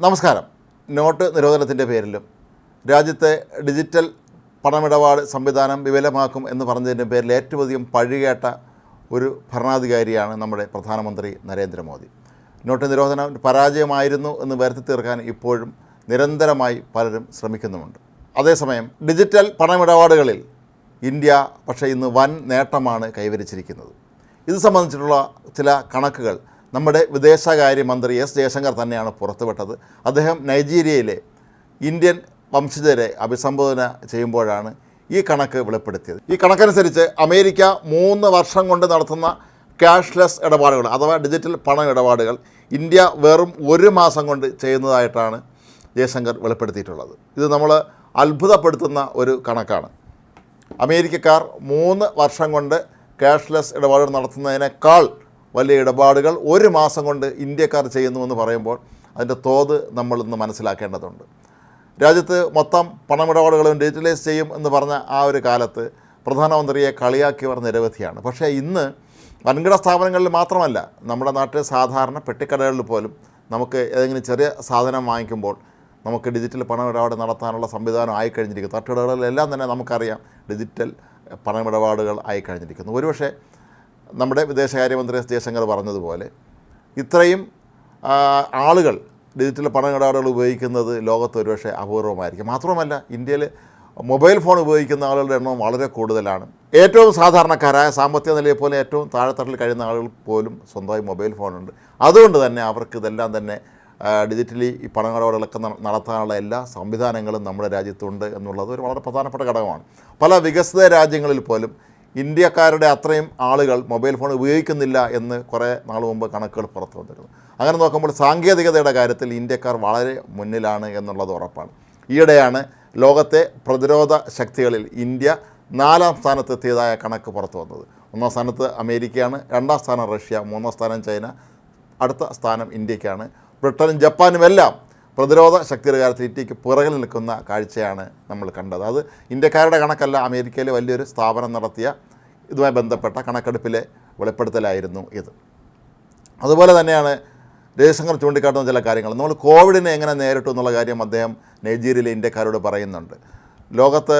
നമസ്കാരം. നോട്ട് നിരോധനത്തിന്റെ പേരിലും രാജ്യത്തെ ഡിജിറ്റൽ പണമിടപാട് സംവിധാനം വിപുലമാക്കും എന്ന് പറഞ്ഞതിന്റെ പേരിൽ ഏറ്റവും അധികം പഴികേട്ട ഒരു ഭരണാധികാരിയാണ് നമ്മുടെ പ്രധാനമന്ത്രി നരേന്ദ്രമോദി. നോട്ട് നിരോധനം പരാജയമായിരുന്നു എന്ന് വരുത്തി തീർക്കാൻ ഇപ്പോഴും നിരന്തരമായി പലരും ശ്രമിക്കുന്നുമുണ്ട്. അതേസമയം ഡിജിറ്റൽ പണമിടപാടുകളിൽ ഇന്ത്യ പക്ഷേ ഇന്ന് വൻ നേട്ടമാണ് കൈവരിച്ചിരിക്കുന്നത്. ഇത് സംബന്ധിച്ചിട്ടുള്ള ചില കണക്കുകൾ നമ്മുടെ വിദേശകാര്യമന്ത്രി എസ് ജയശങ്കർ തന്നെയാണ് പുറത്തുവിട്ടത്. അദ്ദേഹം നൈജീരിയയിലെ ഇന്ത്യൻ വംശജരെ അഭിസംബോധന ചെയ്യുമ്പോഴാണ് ഈ കണക്ക് വെളിപ്പെടുത്തിയത്. ഈ കണക്കനുസരിച്ച് അമേരിക്ക മൂന്ന് വർഷം കൊണ്ട് നടത്തുന്ന ക്യാഷ്ലെസ് ഇടപാടുകൾ അഥവാ ഡിജിറ്റൽ പണ ഇടപാടുകൾ ഇന്ത്യ വെറും ഒരു മാസം കൊണ്ട് ചെയ്യുന്നതായിട്ടാണ് ജയശങ്കർ വെളിപ്പെടുത്തിയിട്ടുള്ളത്. ഇത് നമ്മൾ അത്ഭുതപ്പെടുത്തുന്ന ഒരു കണക്കാണ്. അമേരിക്കക്കാർ മൂന്ന് വർഷം കൊണ്ട് ക്യാഷ്ലെസ് ഇടപാടുകൾ നടത്തുന്നതിനേക്കാൾ വലിയ ഇടപാടുകൾ ഒരു മാസം കൊണ്ട് ഇന്ത്യക്കാർ ചെയ്യുന്നു എന്ന് പറയുമ്പോൾ അതിന്റെ തോത് നമ്മളിന്ന് മനസ്സിലാക്കേണ്ടതുണ്ട്. രാജ്യത്ത് മൊത്തം പണമിടപാടുകളും ഡിജിറ്റലൈസ് ചെയ്യും എന്ന് പറഞ്ഞ ആ ഒരു കാലത്ത് പ്രധാനമന്ത്രിയെ കളിയാക്കിയവർ നിരവധിയാണ്. പക്ഷേ ഇന്ന് വൻകിട സ്ഥാപനങ്ങളിൽ മാത്രമല്ല നമ്മുടെ നാട്ടിൽ സാധാരണ പെട്ടിക്കടകളിൽ പോലും നമുക്ക് ഏതെങ്കിലും ചെറിയ സാധനം വാങ്ങിക്കുമ്പോൾ നമുക്ക് ഡിജിറ്റൽ പണമിടപാട് നടത്താനുള്ള സംവിധാനം ആയിക്കഴിഞ്ഞിരിക്കുന്നു. തട്ടുകടകളിലെല്ലാം തന്നെ നമുക്കറിയാം ഡിജിറ്റൽ പണമിടപാടുകൾ ആയിക്കഴിഞ്ഞിരിക്കുന്നു. ഒരുപക്ഷെ നമ്മുടെ വിദേശകാര്യമന്ത്രി എസ് ജയശങ്കർ പറഞ്ഞതുപോലെ ഇത്രയും ആളുകൾ ഡിജിറ്റൽ പണമിടപാടുകൾ ഉപയോഗിക്കുന്നത് ലോകത്ത് ഒരുപക്ഷെ അപൂർവമായിരിക്കും. മാത്രമല്ല ഇന്ത്യയിൽ മൊബൈൽ ഫോൺ ഉപയോഗിക്കുന്ന ആളുകളുടെ എണ്ണം വളരെ കൂടുതലാണ്. ഏറ്റവും സാധാരണക്കാരായ സാമ്പത്തിക നിലയെ പോലെ ഏറ്റവും താഴെത്തട്ടിൽ കഴിയുന്ന ആളുകൾ പോലും സ്വന്തമായി മൊബൈൽ ഫോണുണ്ട്. അതുകൊണ്ട് തന്നെ അവർക്ക് ഇതെല്ലാം തന്നെ ഡിജിറ്റലി ഈ പണമിടപാടുകളൊക്കെ നടത്താനുള്ള എല്ലാ സംവിധാനങ്ങളും നമ്മുടെ രാജ്യത്തുണ്ട് എന്നുള്ളത് ഒരു വളരെ പ്രധാനപ്പെട്ട ഘടകമാണ്. പല വികസിത രാജ്യങ്ങളിൽ പോലും ഇന്ത്യക്കാരുടെ അത്രയും ആളുകൾ മൊബൈൽ ഫോൺ ഉപയോഗിക്കുന്നില്ല എന്ന് കുറേ നാൾ മുമ്പ് കണക്കുകൾ പുറത്തു വന്നിരുന്നു. അങ്ങനെ നോക്കുമ്പോൾ സാങ്കേതികതയുടെ കാര്യത്തിൽ ഇന്ത്യക്കാർ വളരെ മുന്നിലാണ് എന്നുള്ളത് ഉറപ്പാണ്. ഈയിടെയാണ് ലോകത്തെ പ്രതിരോധ ശക്തികളിൽ ഇന്ത്യ നാലാം സ്ഥാനത്തെത്തിയതായ കണക്ക് പുറത്തു വന്നത്. ഒന്നാം സ്ഥാനത്ത് അമേരിക്കയാണ് രണ്ടാം സ്ഥാനം റഷ്യ മൂന്നാം സ്ഥാനം ചൈന അടുത്ത സ്ഥാനം ഇന്ത്യക്കാണ്. ബ്രിട്ടനും ജപ്പാനും എല്ലാം പ്രതിരോധ ശക്തിയുടെ കാര്യത്തിൽ ഇന്ത്യയ്ക്ക് പുറകിൽ നിൽക്കുന്ന കാഴ്ചയാണ് നമ്മൾ കണ്ടത്. അത് ഇന്ത്യക്കാരുടെ കണക്കല്ല അമേരിക്കയിലെ വലിയൊരു സ്ഥാപനം നടത്തിയ ഇതുമായി ബന്ധപ്പെട്ട കണക്കെടുപ്പിലെ വെളിപ്പെടുത്തലായിരുന്നു ഇത്. അതുപോലെ തന്നെയാണ് ജയശങ്കർ ചൂണ്ടിക്കാട്ടുന്ന ചില കാര്യങ്ങൾ. നമ്മൾ കോവിഡിനെ എങ്ങനെ നേരിട്ടു എന്നുള്ള കാര്യം അദ്ദേഹം നൈജീരിയയിലെ ഇന്ത്യക്കാരോട് പറയുന്നുണ്ട്. ലോകത്ത്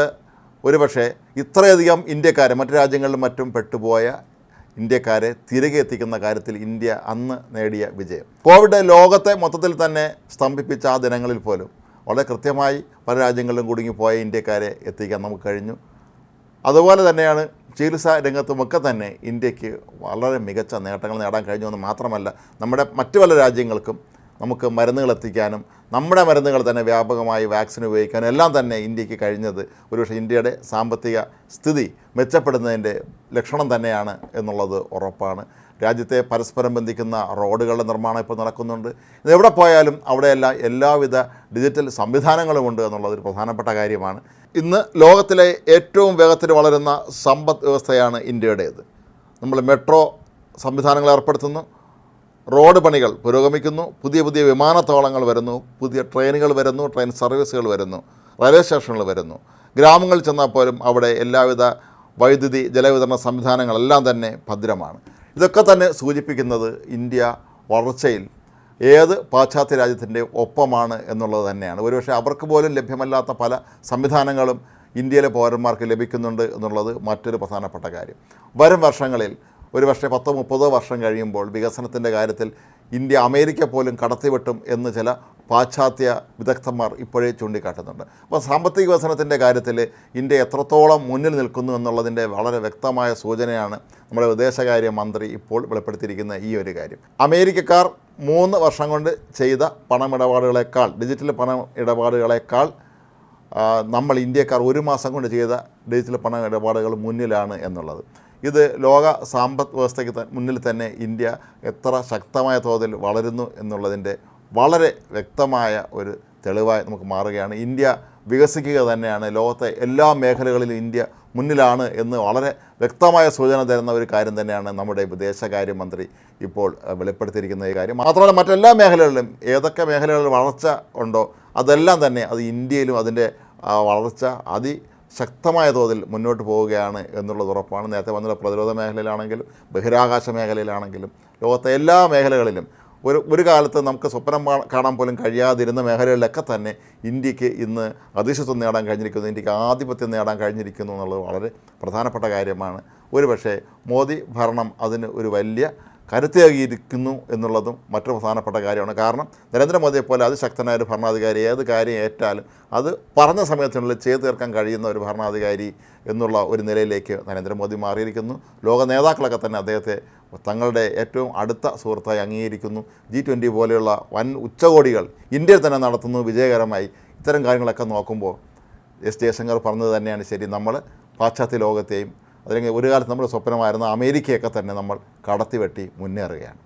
ഒരുപക്ഷെ ഇത്രയധികം ഇന്ത്യക്കാർ മറ്റു രാജ്യങ്ങളിലും മറ്റും പെട്ടുപോയ ഇന്ത്യക്കാരെ തിരികെ എത്തിക്കുന്ന കാര്യത്തിൽ ഇന്ത്യ അന്ന് നേടിയ വിജയം. കോവിഡ് ലോകത്തെ മൊത്തത്തിൽ തന്നെ സ്തംഭിപ്പിച്ച ആ ദിനങ്ങളിൽ പോലും വളരെ കൃത്യമായി പല രാജ്യങ്ങളിലും കുടുങ്ങിപ്പോയ ഇന്ത്യക്കാരെ എത്തിക്കാൻ നമുക്ക് കഴിഞ്ഞു. അതുപോലെ തന്നെയാണ് ചികിത്സാ രംഗത്തുമൊക്കെ തന്നെ ഇന്ത്യയ്ക്ക് വളരെ മികച്ച നേട്ടങ്ങൾ നേടാൻ കഴിഞ്ഞു എന്ന് മാത്രമല്ല നമ്മുടെ മറ്റു പല രാജ്യങ്ങൾക്കും നമുക്ക് മരുന്നുകൾ എത്തിക്കാനും നമ്മുടെ മരുന്നുകൾ തന്നെ വ്യാപകമായി വാക്സിൻ ഉപയോഗിക്കാനും എല്ലാം തന്നെ ഇന്ത്യയ്ക്ക് കഴിഞ്ഞത് ഒരുപക്ഷെ ഇന്ത്യയുടെ സാമ്പത്തിക സ്ഥിതി മെച്ചപ്പെടുന്നതിന്റെ ലക്ഷണം തന്നെയാണ് എന്നുള്ളത് ഉറപ്പാണ്. രാജ്യത്തെ പരസ്പരം ബന്ധിക്കുന്ന റോഡുകളുടെ നിർമ്മാണം ഇപ്പോൾ നടക്കുന്നുണ്ട്. ഇത് എവിടെ പോയാലും അവിടെയെല്ലാം എല്ലാവിധ ഡിജിറ്റൽ സംവിധാനങ്ങളും ഉണ്ട് എന്നുള്ളത് ഒരു പ്രധാനപ്പെട്ട കാര്യമാണ്. ഇന്ന് ലോകത്തിലെ ഏറ്റവും വേഗത്തിൽ വളരുന്ന സമ്പദ് വ്യവസ്ഥയാണ് ഇന്ത്യയുടേത്. നമ്മൾ മെട്രോ സംവിധാനങ്ങൾ ഏർപ്പെടുത്തുന്നു. റോഡ് പണികൾ പുരോഗമിക്കുന്നു. പുതിയ പുതിയ വിമാനത്താവളങ്ങൾ വരുന്നു. പുതിയ ട്രെയിനുകൾ വരുന്നു. ട്രെയിൻ സർവീസുകൾ വരുന്നു. റെയിൽവേ സ്റ്റേഷനുകൾ വരുന്നു. ഗ്രാമങ്ങളിൽ ചെന്നാൽ പോലും അവിടെ എല്ലാവിധ വൈദ്യുതി ജലവിതരണ സംവിധാനങ്ങളെല്ലാം തന്നെ ഭദ്രമാണ്. ഇതൊക്കെ തന്നെ സൂചിപ്പിക്കുന്നത് ഇന്ത്യ വളർച്ചയിൽ ഏത് പാശ്ചാത്യ രാജ്യത്തിന്റെ ഒപ്പമാണ് എന്നുള്ളത് തന്നെയാണ്. ഒരുപക്ഷെ അവർക്ക് പോലും ലഭ്യമല്ലാത്ത പല സംവിധാനങ്ങളും ഇന്ത്യയിലെ പൗരന്മാർക്ക് ലഭിക്കുന്നുണ്ട് എന്നുള്ളത് മറ്റൊരു പ്രധാനപ്പെട്ട കാര്യം. വരും വർഷങ്ങളിൽ ഒരു പക്ഷേ പത്തോ മുപ്പതോ വർഷം കഴിയുമ്പോൾ വികസനത്തിന്റെ കാര്യത്തിൽ ഇന്ത്യ അമേരിക്ക പോലും കടത്തിവെട്ടും എന്ന് ചില പാശ്ചാത്യ വിദഗ്ധന്മാർ ഇപ്പോഴേ ചൂണ്ടിക്കാട്ടുന്നുണ്ട്. അപ്പോൾ സാമ്പത്തിക വികസനത്തിന്റെ കാര്യത്തിൽ ഇന്ത്യ എത്രത്തോളം മുന്നിൽ നിൽക്കുന്നു എന്നുള്ളതിന്റെ വളരെ വ്യക്തമായ സൂചനയാണ് നമ്മുടെ വിദേശകാര്യ മന്ത്രി ഇപ്പോൾ വെളിപ്പെടുത്തിയിരിക്കുന്ന ഈ ഒരു കാര്യം. അമേരിക്കക്കാർ മൂന്ന് വർഷം കൊണ്ട് ചെയ്ത പണമിടപാടുകളെക്കാൾ ഡിജിറ്റൽ പണ ഇടപാടുകളെക്കാൾ നമ്മൾ ഇന്ത്യക്കാർ ഒരു മാസം കൊണ്ട് ചെയ്ത ഡിജിറ്റൽ പണ ഇടപാടുകൾ മുന്നിലാണ് എന്നുള്ളത്. ഇത് ലോക സാമ്പത്ത് വ്യവസ്ഥയ്ക്ക് മുന്നിൽ തന്നെ ഇന്ത്യ എത്ര ശക്തമായ തോതിൽ വളരുന്നു എന്നുള്ളതിന്റെ വളരെ വ്യക്തമായ ഒരു തെളിവായി നമുക്ക് മാറുകയാണ്. ഇന്ത്യ വികസിക്കുക തന്നെയാണ് ലോകത്തെ എല്ലാ മേഖലകളിലും ഇന്ത്യ മുന്നിലാണ് എന്ന് വളരെ വ്യക്തമായ സൂചന തരുന്ന ഒരു കാര്യം തന്നെയാണ് നമ്മുടെ വിദേശകാര്യമന്ത്രി ഇപ്പോൾ വെളിപ്പെടുത്തിയിരിക്കുന്ന ഈ കാര്യം. മാത്രമല്ല മറ്റെല്ലാ മേഖലകളിലും ഏതൊക്കെ മേഖലകളിൽ വളർച്ച ഉണ്ടോ അതെല്ലാം തന്നെ അത് ഇന്ത്യയിലും അതിന്റെ വളർച്ച വളർച്ച അതിശക്തമായ തോതിൽ മുന്നോട്ട് പോവുകയാണ് എന്നുള്ളത് ഉറപ്പാണ്. നേരത്തെ വന്നുള്ള പ്രതിരോധ മേഖലയിലാണെങ്കിലും ബഹിരാകാശ മേഖലയിലാണെങ്കിലും ലോകത്തെ എല്ലാ മേഖലകളിലും ഒരു ഒരു കാലത്ത് നമുക്ക് സ്വപ്നം കാണാൻ പോലും കഴിയാതിരുന്ന മേഖലകളിലൊക്കെ തന്നെ ഇന്ത്യയ്ക്ക് ഇന്ന് അതിശത്വം നേടാൻ കഴിഞ്ഞിരിക്കുന്നു ഇന്ത്യയ്ക്ക് ആധിപത്യം നേടാൻ കഴിഞ്ഞിരിക്കുന്നു എന്നുള്ളത് വളരെ പ്രധാനപ്പെട്ട കാര്യമാണ്. ഒരു പക്ഷേ മോദി ഭരണം അതിന് ഒരു വലിയ കരുത്തേകിയിരിക്കുന്നു എന്നുള്ളതും മറ്റൊരു പ്രധാനപ്പെട്ട കാര്യമാണ്. കാരണം നരേന്ദ്രമോദിയെ പോലെ അതിശക്തനായ ഒരു ഭരണാധികാരി ഏത് കാര്യം ഏറ്റാലും അത് പറഞ്ഞ സമയത്തിനുള്ളിൽ ചെയ്തു തീർക്കാൻ കഴിയുന്ന ഒരു ഭരണാധികാരി എന്നുള്ള ഒരു നിലയിലേക്ക് നരേന്ദ്രമോദി മാറിയിരിക്കുന്നു. ലോക നേതാക്കളൊക്കെ തന്നെ അദ്ദേഹത്തെ തങ്ങളുടെ ഏറ്റവും അടുത്ത സുഹൃത്തായി അംഗീകരിക്കുന്നു. ജി ട്വന്റി പോലെയുള്ള വൻ ഉച്ചകോടികൾ ഇന്ത്യയിൽ തന്നെ നടത്തുന്നു. വിജയകരമായി ഇത്തരം കാര്യങ്ങളൊക്കെ നോക്കുമ്പോൾ എസ് ജയശങ്കർ പറഞ്ഞത് തന്നെയാണ് ശരി. നമ്മൾ പാശ്ചാത്യ ലോകത്തെയും അല്ലെങ്കിൽ ഒരു കാലത്ത് നമ്മുടെ സ്വപ്നമായിരുന്ന അമേരിക്കയൊക്കെ തന്നെ നമ്മൾ കടത്തിവെട്ടി മുന്നേറുകയാണ്.